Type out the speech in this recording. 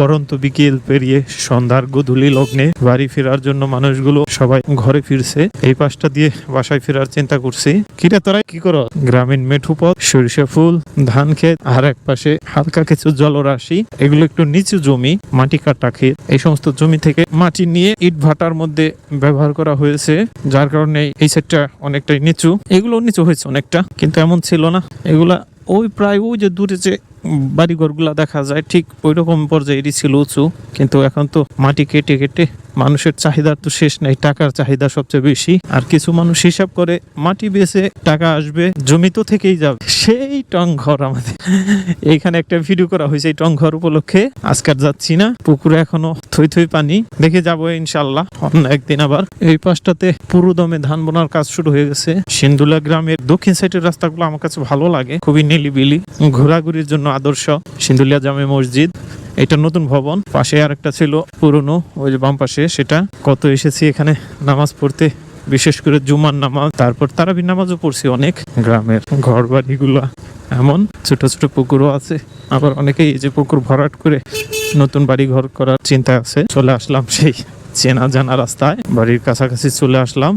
পরন্ত বিকেল পেরিয়ে সন্ধ্যার গধূলি লগ্নে বাড়ি ফেরার জন্য মানুষগুলো সবাই ঘরে ফিরছে। এই পাশটা দিয়ে বাসায় ফেরার চিন্তা করছি। কিরে তোরা কি করো গ্রামীণ মেঠু পথ, সরিষা ফুল, ধান ক্ষেত, আর এক পাশে হালকা কিছু জলরাশি। এগুলো একটু নিচু জমি, মাটি কাটা ক্ষেত। এই সমস্ত জমি থেকে মাটি নিয়ে ইট ভাটার মধ্যে ব্যবহার করা হয়েছে, যার কারণে এই সেটটা অনেকটাই নিচু। এগুলো নিচু হয়েছে অনেকটা, কিন্তু এমন ছিল না। এগুলা ওই প্রায় ওই যে দূরে যে বাড়িঘরগুলা দেখা যায়, ঠিক ওই রকম পর্যায়েরই ছিল উঁচু, কিন্তু এখন তো মাটি কেটে কেটে মানুষের চাহিদার তো শেষ নেই, টাকার চাহিদা সবচেয়ে বেশি। আর কিছু মানুষ হিসাব করে, মাটি বেচে টাকা আসবে, জমি তো থেকেই যাবে। সেই টং ঘর আমাদের। এইখানে একটা ভিডিও করা হয়েছে এই টং ঘর উপলক্ষে। আজকাল যাচ্ছি না, পুকুরে এখনও থই থই পানি। দেখে যাব ইনশাল্লাহ অন্য একদিন আবার। এই পাশটাতে পুরো দমে ধান বোনার কাজ শুরু হয়ে গেছে। সিন্দুলা গ্রামের দক্ষিণ সাইডের রাস্তাগুলো আমার কাছে ভালো লাগে, খুবই নিলিবিলি। ঘোরাঘুরির জন্য আদর্শ। সিন্দুলিয়া জামে মসজিদ। এটা নতুন ভবন। পাশে আর একটা ছিল পুরনো, ওই যে বাম পাশে, সেটা। কত এসেছি এখানে নামাজ পড়তে, বিশেষ করে জুমার নামাজ। তারপর তারাবি নামাজও পড়ছি অনেক। গ্রামের ঘর বাড়িগুলো এমন, ছোট ছোট পুকুরও আছে। আবার অনেকেই এই যে পুকুর ভরাট করে নতুন বাড়ি ঘর করার চিন্তা আছে। চলে আসলাম সেই চেনা জানা রাস্তায়। বাড়ির কাছাকাছি চলে আসলাম।